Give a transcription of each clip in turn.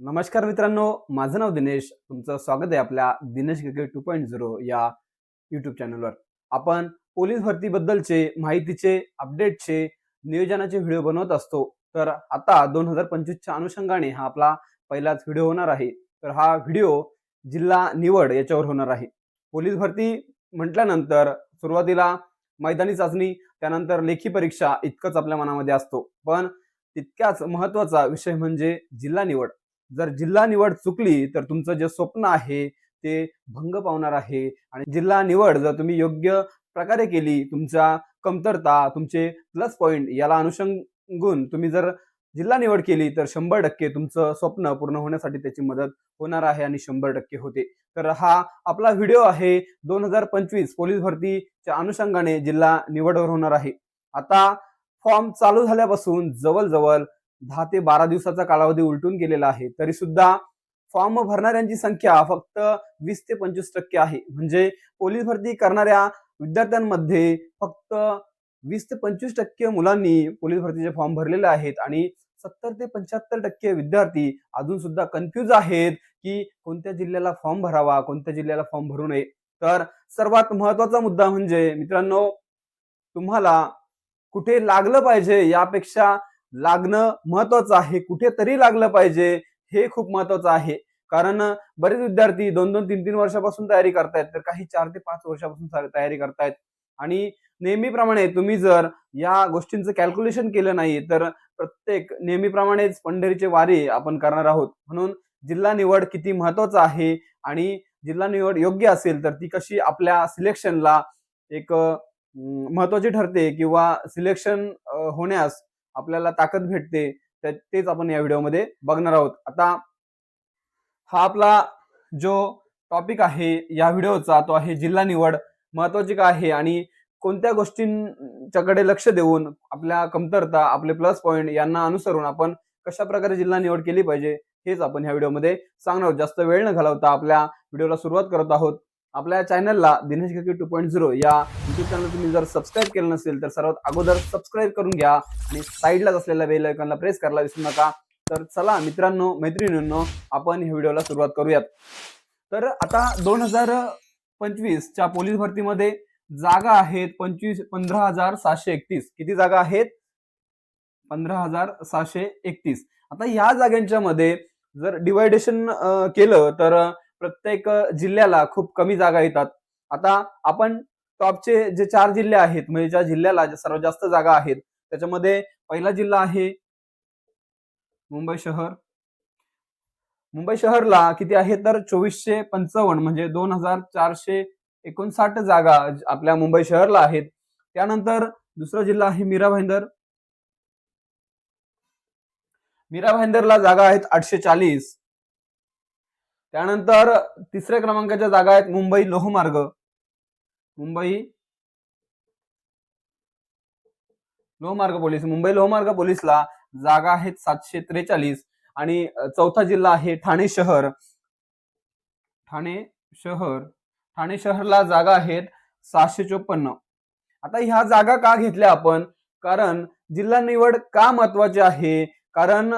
नमस्कार मित्रांनो माझं नाव दिनेश. तुमचं स्वागत आहे आपल्या Dinesh cricket two point zero या यूट्यूब चॅनलवर. आपण पोलीस भरतीबद्दलचे माहितीचे अपडेटचे नियोजनाचे व्हिडिओ बनवत असतो. तर आता दोन हजार पंचवीसच्या अनुषंगाने हा आपला पहिलाच व्हिडिओ होणार आहे. तर हा व्हिडिओ जिल्हा निवड याच्यावर होणार आहे. पोलीस भरती म्हटल्यानंतर सुरुवातीला मैदानी चाचणी त्यानंतर लेखी परीक्षा इतकंच आपल्या मनामध्ये असतो. पण तितक्याच महत्त्वाचा विषय म्हणजे जिल्हा निवड. जर जिल्हा निवड चुकली तर तुमचं जे स्वप्न आहे ते भंग पावणार आहे. आणि जिल्हा निवड जर तुम्ही योग्य प्रकारे केली तुमच्या कमतरता तुमचे प्लस पॉईंट याला अनुषंगून तुम्ही जर जिल्हा निवड केली तर शंभर टक्के तुमचं स्वप्न पूर्ण होण्यासाठी त्याची मदत होणार आहे आणि शंभर टक्के होते. तर हा आपला व्हिडिओ आहे. दोन हजार पंचवीस पोलीस भरतीच्या अनुषंगाने जिल्हा निवडवर होणार आहे. आता फॉर्म चालू झाल्यापासून जवळजवळ दहा ते बारा दिवसाचा कालावधी उलटून गेलेला आहे. तरी सुद्धा फॉर्म भरणाऱ्यांची संख्या फक्त वीस ते पंचवीस टक्के आहे. म्हणजे पोलीस भरती करणाऱ्या विद्यार्थ्यांमध्ये फक्त वीस ते पंचवीस टक्के मुलांनी पोलीस भरतीचे फॉर्म भरलेले आहेत आणि सत्तर ते पंच्याहत्तर टक्के विद्यार्थी अजून सुद्धा कन्फ्युज आहेत की कोणत्या जिल्ह्याला फॉर्म भरावा कोणत्या जिल्ह्याला फॉर्म भरू नये. तर सर्वात महत्त्वाचा मुद्दा म्हणजे मित्रांनो तुम्हाला कुठे लागलं पाहिजे यापेक्षा लागणं महत्वाचं आहे. कुठेतरी लागलं पाहिजे हे खूप महत्वाचं आहे. कारण बरेच विद्यार्थी दोन दोन तीन तीन वर्षापासून तयारी करतायत तर काही चार ते पाच वर्षापासून तयारी करतायत. आणि नेहमीप्रमाणे तुम्ही जर या गोष्टींचं कॅल्क्युलेशन केलं नाही तर प्रत्येक नेहमीप्रमाणेच पंढरीचे वारे आपण करणार आहोत. म्हणून जिल्हा निवड किती महत्वाचं आहे आणि जिल्हा निवड योग्य असेल तर ती कशी आपल्या सिलेक्शनला एक महत्वाची ठरते किंवा सिलेक्शन होण्यास आपल्याला ताकद भेटते त्या- तेच आपण या व्हिडिओमध्ये बघणार आहोत. आता हा आपला जो टॉपिक आहे या व्हिडिओचा तो आहे जिल्हा निवड. महत्वाची का आहे आणि कोणत्या गोष्टींच्याकडे लक्ष देऊन आपल्या कमतरता आपले प्लस पॉईंट यांना अनुसरून आपण कशा प्रकारे जिल्हा निवड केली पाहिजे हेच आपण ह्या व्हिडिओमध्ये सांगणार आहोत. जास्त वेळ न घालवता आपल्या व्हिडिओला सुरुवात करत आहोत. आपल्या चॅनलला Dinesh cricket two point zero या युट्यूब चॅनल तुम्ही जर सबस्क्राईब केलं नसेल तर सर्वात अगोदर सबस्क्राईब करून घ्या आणि साईडलाच असलेल्या बेल आयकॉनला प्रेस करायला विसरू नका. तर चला मित्रांनो मैत्रिणींनो आपण ह्या व्हिडिओला सुरुवात करूयात. तर आता दोन हजार पंचवीसच्या पोलीस भरतीमध्ये जागा आहेत पंचवीस पंधरा हजार सहाशे एकतीस. किती जागा आहेत? पंधरा हजार सहाशे एकतीस. आता या जागांच्या मध्ये जर डिवायडेशन केलं तर प्रत्येक जिल्ह्याला खूप कमी जागा येतात. आता आपण टॉपचे जे चार जिल्हे आहेत म्हणजे ज्या जिल्ह्याला सर्वात जास्त जागा आहेत त्याच्यामध्ये पहिला जिल्हा आहे मुंबई शहर. मुंबई शहरला किती आहे? तर चोवीसशे पंचावन्न म्हणजे दोन हजार चारशे एकोणसाठ जागा आपल्या मुंबई शहरला आहेत. त्यानंतर दुसरा जिल्हा आहे मीरा भाईंदर. मीरा भाईंदरला जागा आहेत आठशे चाळीस. त्यानंतर तिसऱ्या क्रमांकाच्या जागा आहेत मुंबई लोहमार्ग. मुंबई? लोहमार्ग पोलीस मुंबई लोहमार्ग पोलीसला जागा आहेत सातशे त्रेचाळीस आणि चौथा जिल्हा आहे ठाणे शहर. ठाणे शहर ठाणे शहरला जागा आहेत सहाशे चोपन्न. आता ह्या जागा का घेतल्या आपण? कारण जिल्हा निवड का महत्वाची आहे? कारण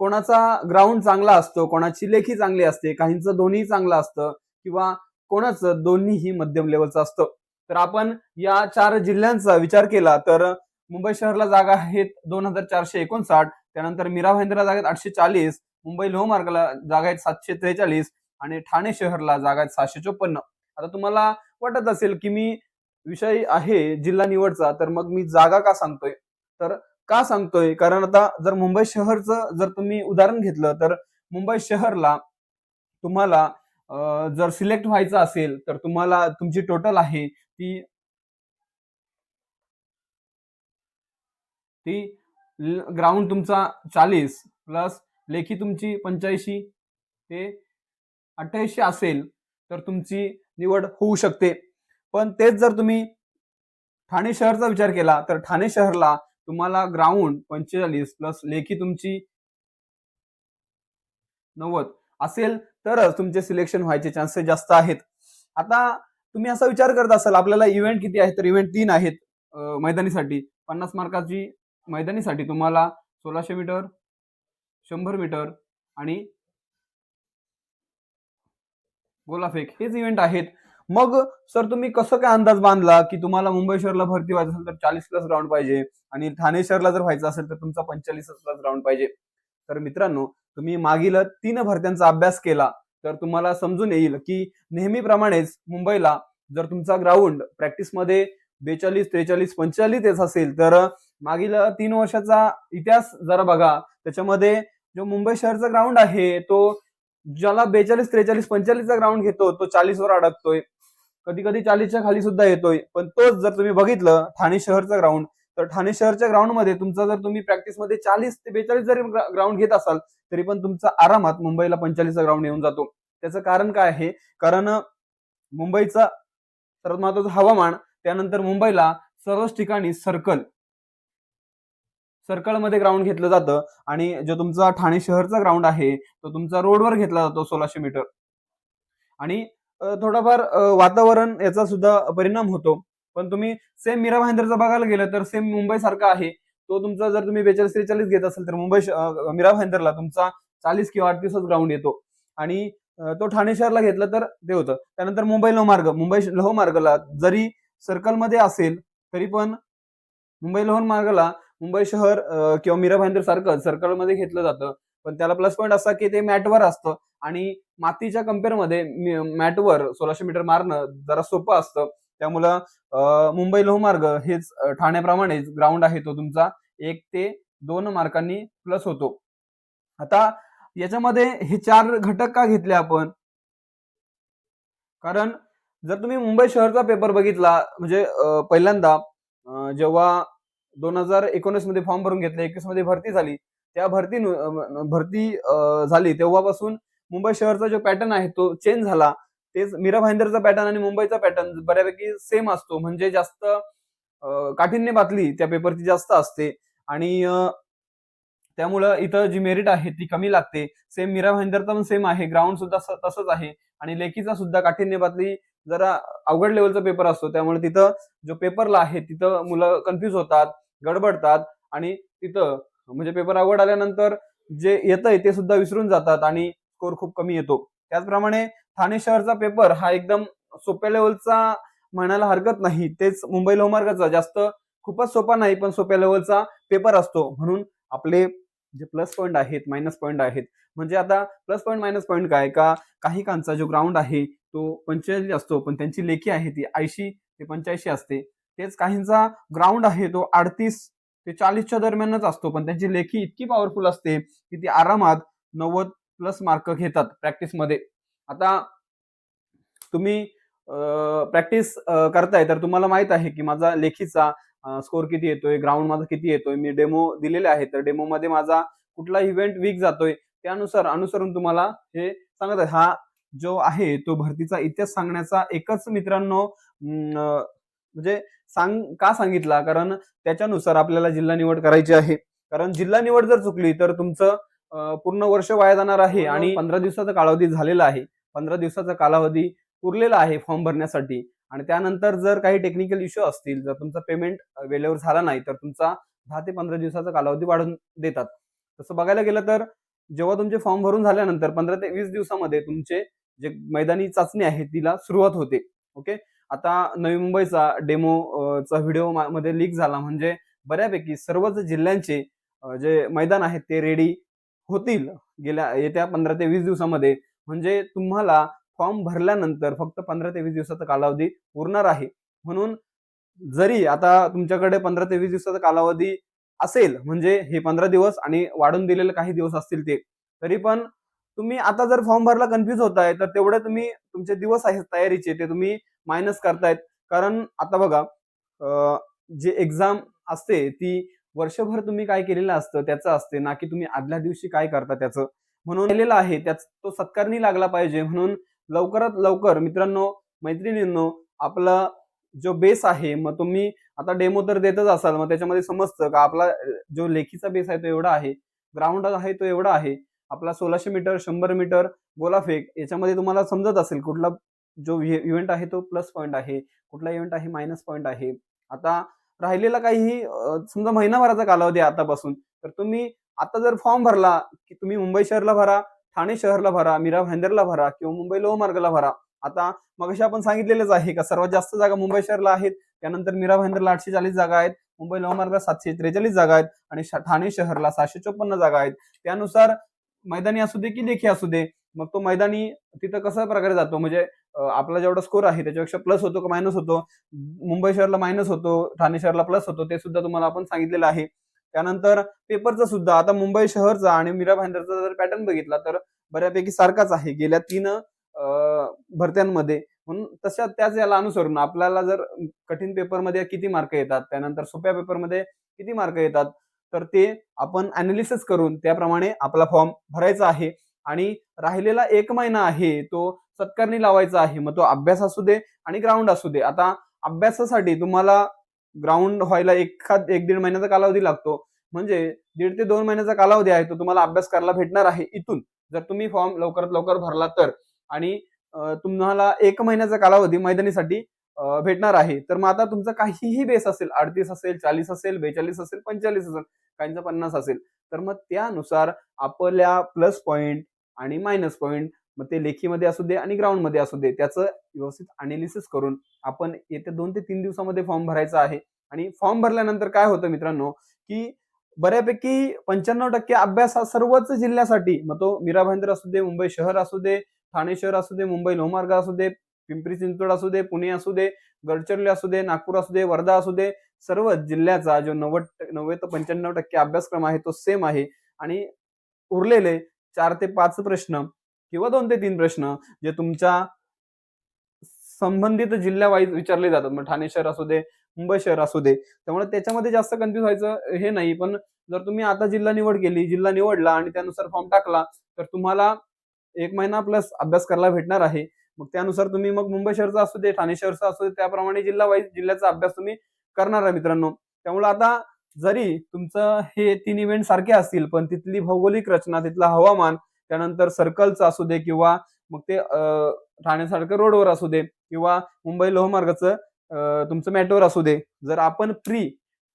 कोणाचा ग्राउंड चांगला असतो कोणाची लेखी चांगली असते काहींचं दोन्ही चांगलं असतं किंवा कोणाचं दोन्हीही मध्यम लेवलचं असतं. तर आपण या चार जिल्ह्यांचा विचार केला तर मुंबई शहरला जागा आहेत दोन हजार चारशे एकोणसाठ त्यानंतर मीरा भाईंदरला जागा आहेत आठशे चाळीस मुंबई लोहमार्गला जागा आहेत सातशे त्रेचाळीस आणि ठाणे शहरला जागा आहेत सहाशे चोपन्न. आता तुम्हाला वाटत असेल की मी विषय आहे जिल्हा निवडचा तर मग मी जागा का सांगतोय? तर का सांगतोय? कारण आता जर मुंबई शहरचं जर तुम्ही उदाहरण घेतलं तर मुंबई शहरला तुम्हाला जर सिलेक्ट व्हायचं असेल तर तुम्हाला तुमची टोटल आहे ती ती ग्राउंड तुमचा चाळीस प्लस लेखी तुमची पंच्याऐंशी ते अठ्ठ्याऐंशी असेल तर तुमची निवड होऊ शकते. पण तेच जर तुम्ही ठाणे शहरचा विचार केला तर ठाणे शहरला तुम्हाला ग्राउंड पंचेचाळीस प्लस लेखी तुमची नव्वद असेल तरच तुमचे सिलेक्शन व्हायचे चान्सेस जास्त आहेत. आता तुम्ही असा विचार करत असाल आपल्याला इव्हेंट किती आहेत तर इव्हेंट तीन आहेत मैदानीसाठी. पन्नास मार्काची मैदानीसाठी तुम्हाला सोळाशे मीटर शंभर मीटर आणि गोलाफेक हेच इव्हेंट आहेत. मग सर तुम्ही कसं काय अंदाज बांधला की तुम्हाला मुंबई शहरला भरती व्हायचं असेल तर चाळीस प्लस राऊंड पाहिजे आणि ठाणे शहरला जर व्हायचं असेल तर तुमचा पंचेचाळीस प्लस राऊंड पाहिजे. तर मित्रांनो तुम्ही मागील तीन भरत्यांचा अभ्यास केला. तर तुम्हाला समजून येईल की नेहमीप्रमाणेच मुंबईला जर तुमचा ग्राउंड प्रॅक्टिसमध्ये बेचाळीस त्रेचाळीस पंचेचाळीस येत असेल तर मागील तीन वर्षाचा इतिहास जरा बघा. त्याच्यामध्ये जो मुंबई शहरचा ग्राउंड आहे तो ज्याला बेचाळीस त्रेचाळीस पंचेचाळीसचा ग्राउंड घेतो तो चाळीसवर अडकतोय. कधी कधी चाळीसच्या खाली सुद्धा येतोय. पण तोच जर तुम्ही बघितलं ठाणे शहरचा ग्राउंड तर ठाणे शहरच्या ग्राउंडमध्ये तुमचा जर तुम्ही प्रॅक्टिसमध्ये चाळीस ते बेचाळीस जरी ग्राउंड घेत असाल तरी पण तुमचा आरामात मुंबईला पंचाळीसचा ग्राउंड येऊन जातो. त्याचं कारण काय आहे? कारण मुंबईचा सर्वात महत्वाचं हवामान त्यानंतर मुंबईला सर्वच ठिकाणी सर्कल सर्कलमध्ये ग्राउंड घेतलं जातं आणि जो तुमचा ठाणे शहरचा ग्राउंड आहे तो तुमचा रोडवर घेतला जातो सोळाशे मीटर आणि थोडाफार वातावरण याचा सुद्धा परिणाम होतो. पण तुम्ही सेम मीरा भाईंदरचा बघायला गेलं तर सेम मुंबई सारखा आहे. तो तुमचा जर तुम्ही बेचाळीस त्रेचाळीस घेत असेल तर मुंबई श- मीरा भाईंदरला तुमचा चाळीस किंवा अडतीसच ग्राउंड येतो. आणि तो ठाणे शहरला घेतला तर ते होतं. त्यानंतर मुंबई लोहमार्ग मुंबई लोहमार्गला जरी सर्कलमध्ये असेल तरी पण मुंबई लोहमार्गला मुंबई शहर किंवा मीरा भाईंदर सारखं सर्कलमध्ये घेतलं जातं. पण त्याला प्लस पॉईंट असा की ते मॅटवर असतं. आणि मातीच्या कम्पेअरमध्ये मॅटवर सोळाशे मीटर मारणं जरा सोपं असतं. त्यामुळं मुंबई लोहमार्ग हेच ठाण्याप्रमाणेच ग्राउंड आहे तो तुमचा. एक ते दोन मार्कांनी प्लस होतो. आता याच्यामध्ये हे चार घटक का घेतले आपण? कारण जर तुम्ही मुंबई शहरचा पेपर बघितला म्हणजे पहिल्यांदा जेव्हा दोन हजार एकोणीसमध्ये फॉर्म भरून घेतले एकवीसमध्ये भरती झाली त्या भरती भरती झाली तेव्हापासून मुंबई शहरचा जो पॅटर्न आहे तो चेंज झाला. तेच मीरा भाईंदरचा पॅटर्न आणि मुंबईचा पॅटर्न बऱ्यापैकी सेम असतो. म्हणजे जास्त काठीण्य बातली त्या पेपरची जास्त असते. आणि त्यामुळं इथं जी मेरिट आहे ती कमी लागते. सेम मीरा भाईंदरचा पण सेम आहे. ग्राउंड सुद्धा तसंच आहे. आणि लेखीचा सुद्धा काठीण्य बातली जरा अवघड लेवलचा पेपर असतो. त्यामुळे तिथं जो पेपरला आहे तिथं मुलं कन्फ्युज होतात गडबडतात आणि तिथं म्हणजे पेपर अवघड आल्यानंतर जे येतंय ते सुद्धा विसरून जातात आणि स्कोर खूप कमी येतो. त्याचप्रमाणे ठाणे शहरचा पेपर हा एकदम सोप्या लेवलचा म्हणायला हरकत नाही. तेच मुंबई लोहमार्गाचा जास्त खूपच सोपा नाही पण सोप्या लेवलचा पेपर असतो. म्हणून आपले जे प्लस पॉईंट आहेत मायनस पॉईंट आहेत म्हणजे आता प्लस पॉईंट मायनस पॉईंट काय? का काही कांचा जो ग्राउंड आहे तो पंचेचाळीस असतो पण त्यांची लेखी आहे ती ऐंशी ते पंच्याऐंशी असते. तेच काहींचा ग्राउंड आहे तो अडतीस ते चाळीसच्या दरम्यानच असतो पण त्यांची लेखी इतकी पॉवरफुल असते की ती आरामात नव्वद प्लस मार्क घेतात प्रॅक्टिसमध्ये आता तुम्ही प्रॅक्टिस करताय तर तुम्हाला माहीत आहे की माझा लेखीचा स्कोर किती येतोय ग्राउंड माझा किती येतोय मी डेमो दिलेले आहे तर डेमो मध्ये माझा कुठला इव्हेंट वीक जातोय त्यानुसार अनुसरून तुम्हाला हे सांगत आहे. हा जो आहे तो भरतीचा इतिहास सांगण्याचा एकच मित्रांनो म्हणजे सांग का सांगितला? कारण त्याच्यानुसार आपल्याला जिल्हा निवड करायची आहे. कारण जिल्हा निवड जर चुकली तर तुमचं पूर्ण वर्ष वाया जाणार आहे आणि पंधरा दिवसाचा कालावधी झालेला आहे. पंधरा दिवसाचा कालावधी उरलेला आहे फॉर्म भरण्यासाठी. आणि त्यानंतर जर काही टेक्निकल इश्यू असतील जर तुमचा पेमेंट वेळेवर झाला नाही तर तुमचा दहा ते पंधरा दिवसाचा कालावधी वाढून देतात. तसं बघायला गेलं तर जेव्हा तुमचे फॉर्म भरून झाल्यानंतर पंधरा ते वीस दिवसामध्ये तुमचे जे मैदानी चाचणी आहे तिला सुरुवात होते. ओके आता नवी मुंबईचा डेमो चा व्हिडिओमध्ये लीक झाला. म्हणजे बऱ्यापैकी सर्वच जिल्ह्यांचे जे मैदान आहेत ते रेडी होतील गेल्या येत्या पंधरा ते वीस दिवसामध्ये. म्हणजे तुम्हाला फॉर्म भरल्यानंतर फक्त पंधरा ते वीस दिवसाचा कालावधी उरणार आहे. म्हणून जरी आता तुमच्याकडे पंधरा ते वीस दिवसाचा कालावधी असेल म्हणजे हे पंधरा दिवस आणि वाढून दिलेले काही दिवस असतील ते तरी पण तुम्ही आता जर फॉर्म भरला कन्फ्युज होताय तर तेवढे तुम्ही तुमचे दिवस आहेत तयारीचे ते तुम्ही मायनस करतायत. कारण आता बघा जे एक्झाम असते ती वर्षभर तुम्ही काय केलेलं असतं त्याचं असते ना की तुम्ही आदल्या दिवशी काय करता त्याचं. म्हणून केलेला आहे. त्याच तो सत्कारणी लागला पाहिजे. म्हणून लवकरात लवकर मित्रांनो मैत्रिणींनो आपला जो बेस आहे मग तुम्ही आता डेमो तर देतच असाल. मग त्याच्यामध्ये समजतं का आपला जो लेखीचा बेस आहे तो एवढा आहे. ग्राउंड आहे तो एवढा आहे. आपला सोळाशे मीटर शंभर मीटर गोलाफेक याच्यामध्ये तुम्हाला समजत असेल कुठला जो इव्हेंट आहे तो प्लस पॉईंट आहे. कुठला इव्हेंट आहे मायनस पॉईंट आहे. आता राहिलेला काही समजा महिनाभराचा कालावधी आतापासून तर तुम्ही आता जर फॉर्म भरला की तुम्ही मुंबई शहरला भरा ठाणे शहरला भरा मीरा भाईंदरला भरा किंवा मुंबई लोहमार्गला भरा आता मग आपण सांगितलेलंच आहे का सर्वात जास्त जागा मुंबई शहरला आहेत त्यानंतर मीरा भाईंदरला आठशे चाळीस जागा आहेत मुंबई लोहमार्गला सातशे त्रेचाळीस जागा आहेत आणि ठाणे शहरला सहाशे चोपन्न जागा आहेत. त्यानुसार मैदानी असू दे की लेखी असू दे मग तो मैदानी तिथं कसा प्रकारे जातो? म्हणजे आपला जेवढा स्कोर आहे त्याच्यापेक्षा प्लस होतो का मायनस होतो? मुंबई शहरला मायनस होतो ठाणे शहरला प्लस होतो ते सुद्धा तुम्हाला आपण सांगितलेलं आहे. त्यानंतर पेपरचं सुद्धा आता मुंबई शहरचा आणि मीरा भाईंदरचा जर पॅटर्न बघितला तर बऱ्यापैकी सारखाच आहे. गेल्या तीन भरत्यांमध्ये. म्हणून तशा त्याच याला अनुसरून आपल्याला जर कठीण पेपरमध्ये किती मार्क येतात त्यानंतर सोप्या पेपरमध्ये किती मार्क येतात तर ते आपण अनालिसिस करून त्याप्रमाणे आपला फॉर्म भरायचा आहे. आणि राहिलेला एक महिना आहे तो सत्कारणी लावायचा आहे. मग तो अभ्यास असू दे आणि ग्राउंड असू दे. आता अभ्यासासाठी तुम्हाला ग्राउंड व्हायला एखाद एक दीड महिन्याचा कालावधी लागतो. म्हणजे दीड ते दोन महिन्याचा कालावधी आहे तो तुम्हाला अभ्यास करायला भेटणार आहे इथून. जर तुम्ही फॉर्म लवकरात लवकर भरला तर. आणि तुम्हाला एक महिन्याचा कालावधी मैदानीसाठी भेटणार आहे. तर मग आता तुमचा काहीही बेस असेल अडतीस असेल चाळीस असेल बेचाळीस असेल पंचेचाळीस असेल काहींचा पन्नास असेल. तर मग त्यानुसार आपल्या प्लस पॉईंट आणि मायनस पॉईंट मग ते लेखीमध्ये असू दे आणि ग्राउंडमध्ये असू दे त्याचं व्यवस्थित अनालिसिस करून आपण येत्या दोन ते तीन दिवसामध्ये फॉर्म भरायचा आहे आणि फॉर्म भरल्यानंतर काय होतं मित्रांनो की बऱ्यापैकी पंच्याण्णव टक्के अभ्यास हा सर्वच जिल्ह्यासाठी मग तो मीरा भाईंदर असू दे मुंबई शहर असू दे ठाणे शहर असू दे मुंबई लोहमार्ग असू दे पिंपरी चिंचवड असू दे पुणे असू दे गडचिरोली असू दे नागपूर असू दे वर्धा असू दे सर्व जिल्ह्याचा जो नव्वद नव्वद ते पंच्याण्णव टक्के अभ्यासक्रम आहे तो सेम आहे आणि उरलेले चार ते पाच प्रश्न किंवा दोन ते तीन प्रश्न जे तुमच्या संबंधित जिल्ह्यावाईज विचारले जातात. मग ठाणे शहर असू दे मुंबई शहर असू दे. त्यामुळे त्याच्यामध्ये जास्त कन्फ्युज व्हायचं हे नाही. पण जर तुम्ही आता जिल्हा निवड केली जिल्हा निवडला आणि त्यानुसार फॉर्म टाकला तर तुम्हाला एक महिना प्लस अभ्यास करायला भेटणार आहे. मग त्यानुसार तुम्ही मग मुंबई शहरचा असू दे ठाणे शहरचा असू दे त्याप्रमाणे जिल्हा वाईज जिल्ह्याचा अभ्यास तुम्ही करणार आहे मित्रांनो. त्यामुळे आता जरी तुमचं हे तीन इव्हेंट सारखे असतील पण तिथली भौगोलिक रचना तिथलं हवामान त्यानंतर सर्कलचं असू दे किंवा मग ते ठाण्यासारखं रोडवर असू दे किंवा मुंबई लोहमार्गाचं तुमचं मॅटोवर असू दे. जर आपण प्री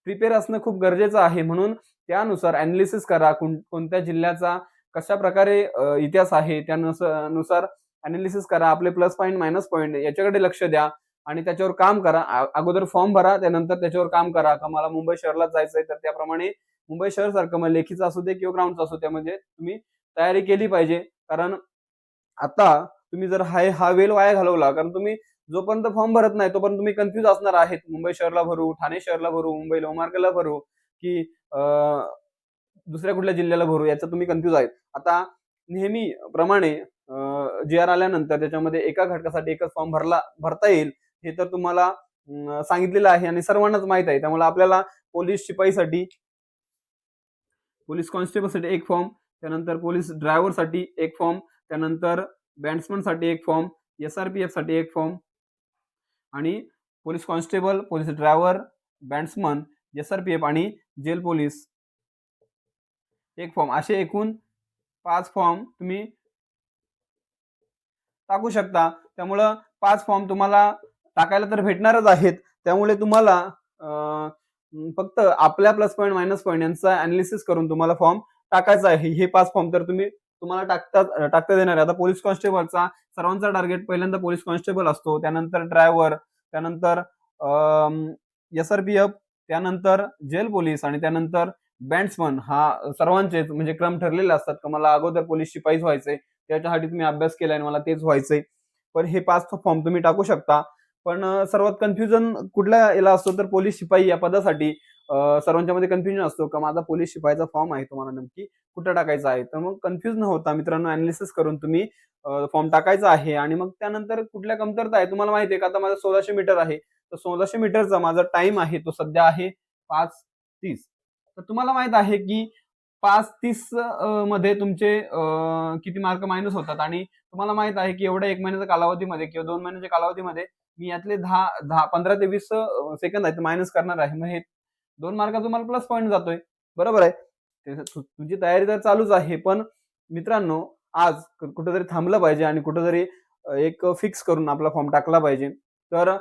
प्रिपेअर असणं खूप गरजेचं आहे म्हणून त्यानुसार अनालिसिस करा कोण- कोणत्या जिल्ह्याचा कशा प्रकारे इतिहास आहे त्यानुसार नुसार अनालिसिस करा. आपले प्लस पॉईंट मायनस पॉईंट याच्याकडे लक्ष द्या आणि त्याच्यावर काम करा. अगोदर फॉर्म भरा त्यानंतर त्याच्यावर काम करा. का मला मुंबई शहरला जायचंय तर त्याप्रमाणे मुंबई शहर सारखं मग लेखीचं असू दे किंवा ग्राउंडचं असू दे म्हणजे तुम्ही तयारी केली पाहिजे. कारण आता तुम्ही जर हाय हा वेल वाया घालवला कारण तुम्ही जोपर्यंत फॉर्म भरत नाही तोपर्यंत तुम्ही कन्फ्युज असणार आहेत. मुंबई शहरला भरू ठाणे शहरला भरू मुंबई लोहमार्गला भरू की दुसऱ्या कुठल्या जिल्ह्याला भरू याचं तुम्ही कन्फ्युज आहेत. आता नेहमी प्रमाणे जी आर आल्यानंतर त्याच्यामध्ये एका घटकासाठी एकच फॉर्म भरला भरता येईल हे तर तुम्हाला सांगितलेलं आहे आणि सर्वांनाच माहीत आहे. त्यामुळे आपल्याला पोलीस शिपाईसाठी पोलीस कॉन्स्टेबलसाठी एक फॉर्म त्यानंतर पोलीस ड्रायव्हरसाठी एक फॉर्म त्यानंतर बँड्समनसाठी एक फॉर्म एस आर पी एफसाठी एक फॉर्म आणि police constable police driver bandsman S R P F आणि जेल पोलीस एक फॉर्म. असे एकूण पाच फॉर्म तुम्ही टाकू शकता. त्यामुळं पाच फॉर्म तुम्हाला टाकायला तर भेटणारच आहेत. त्यामुळे तुम्हाला फक्त आपल्या प्लस पॉईंट मायनस पॉईंट यांचा अनालिसिस करून तुम्हाला फॉर्म टाकायचा आहे. हे पाच फॉर्म तर तुम्ही तुम्हाला टाकता टाकता देणार आहे. आता पोलीस कॉन्स्टेबलचा सर्वांचा टार्गेट पहिल्यांदा पोलीस कॉन्स्टेबल असतो. त्यानंतर ड्रायव्हर त्यानंतर एस आर पी एफ त्यानंतर जेल पोलीस आणि त्यानंतर बँड्समन हा सर्वांचेच म्हणजे क्रम ठरलेले असतात का मला अगोदर पोलीस शिपाईच व्हायचंय त्याच्यासाठी तुम्ही अभ्यास केलाय आणि मला तेच व्हायचंय. पण हे पाच फॉर्म तुम्ही टाकू शकता. पण सर्वात कन्फ्युजन कुठल्या याला असतो तर पोलीस शिपाई या पदासाठी सर्वांच्या मध्ये कन्फ्युजन असतो. का माझा पोलीस शिपाईचा फॉर्म आहे तुम्हाला नक्की कुठं टाकायचा आहे? तर मग कन्फ्युज न होता मित्रांनो अनालिसिस करून तुम्ही फॉर्म टाकायचा आहे. आणि मग त्यानंतर कुठल्या कमतरता आहे? तुम्हाला माहिती आहे का? आता माझा सोळाशे मीटर आहे. तर सोळाशे मीटरचा माझा टाइम आहे तो सध्या आहे पाच तीस. तर तुम्हाला माहीत आहे की पाच तीसमध्ये तुमचे किती मार्क मायनस होतात. आणि तुम्हाला माहीत आहे की एवढ्या एक महिन्याच्या कालावधीमध्ये किंवा दोन महिन्याच्या कालावधीमध्ये मी यातले दहा दहा पंधरा ते वीस सेकंद आहेत मायनस करणार आहे. मग हे दोन मार्काचा तुम्हाला प्लस पॉईंट जातोय. बरोबर आहे? तुझी तु- तयारी तर चालूच आहे पण मित्रांनो आज कुठेतरी थांबलं पाहिजे आणि कुठेतरी एक फिक्स करून आपला फॉर्म टाकला पाहिजे. तर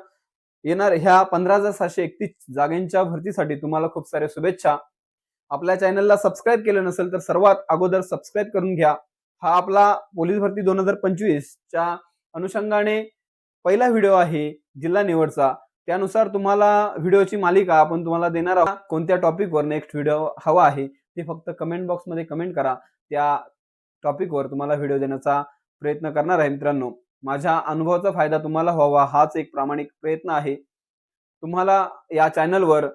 येणार ह्या पंधरा हजार सहाशे एकतीस जागेंच्या भरतीसाठी तुम्हाला खूप साऱ्या शुभेच्छा. आपल्या चॅनलला सबस्क्राईब केलं नसेल तर सर्वात अगोदर सबस्क्राईब करून घ्या. हा आपला पोलीस भरती दोन हजार पंचवीसच्या अनुषंगाने पहिला व्हिडिओ आहे जिल्हा निवडचा. त्यानुसार तुम्हाला व्हिडिओची मालिका आपण तुम्हाला देणार आहोत. कोणत्या टॉपिकवर नेक्स्ट व्हिडिओ हवा आहे ते फक्त कमेंट बॉक्समध्ये कमेंट करा. त्या टॉपिकवर तुम्हाला व्हिडिओ देण्याचा प्रयत्न करणार आहे मित्रांनो. माझ्या अनुभवाचा फायदा तुम्हाला व्हावा हाच एक प्रामाणिक प्रयत्न आहे. तुम्हाला या चॅनलवर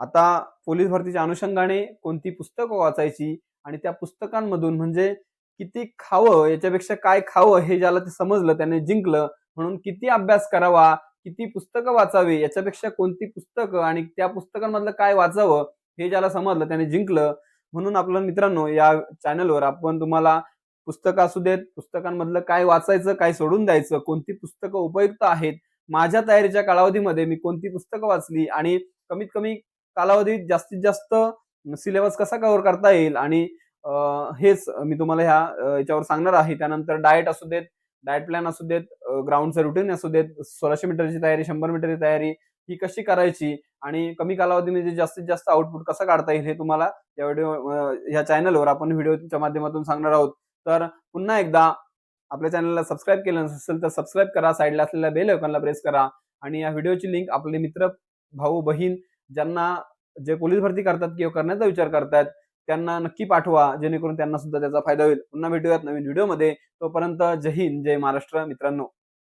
आता पोलीस भरतीच्या अनुषंगाने कोणती पुस्तकं वाचायची आणि त्या पुस्तकांमधून म्हणजे किती खावं याच्यापेक्षा काय खावं हे ज्याला ते समजलं त्याने जिंकलं म्हणून किती अभ्यास करावा किती पुस्तकं वाचावी याच्यापेक्षा कोणती पुस्तकं आणि त्या पुस्तकांमधलं काय वाचावं हे ज्याला समजलं त्याने जिंकलं. म्हणून आपल्या मित्रांनो या चॅनलवर आपण तुम्हाला पुस्तकं असू देत पुस्तकांमधलं काय वाचायचं काय सोडून द्यायचं कोणती पुस्तकं उपयुक्त आहेत माझ्या तयारीच्या कालावधीमध्ये मी कोणती पुस्तकं वाचली आणि कमीत कमी कालावधीत जास्तीत जास्त सिलेबस कसा कव्हर करता येईल आणि हेच मी तुम्हाला ह्या याच्यावर सांगणार आहे. त्यानंतर डाएट असू देत डाएट प्लॅन असू देत ग्राउंडचं रुटीन असू देत सोळाशे मीटरची तयारी शंभर मीटरची तयारी ही कशी करायची आणि कमी कालावधीमध्ये जास्तीत जास्त आउटपुट कसं काढता येईल हे तुम्हाला या व्हिडिओ ह्या चॅनलवर आपण व्हिडिओच्या माध्यमातून सांगणार आहोत. तर पुन्हा एकदा आपल्या चॅनलला सबस्क्राईब केलं नसेल तर सबस्क्राईब करा साईडला असलेल्या बेल आयकॉनला प्रेस करा आणि या व्हिडिओची लिंक आपले मित्र भाऊ बहीण ज्यांना जे पोलीस भरती करतात किंवा करण्याचा विचार करतात त्यांना नक्की पाठवा जेणेकरून त्यांना सुद्धा त्याचा फायदा होईल. पुन्हा भेटूयात नवीन व्हिडिओमध्ये तोपर्यंत जय हिंद जय महाराष्ट्र मित्रांनो.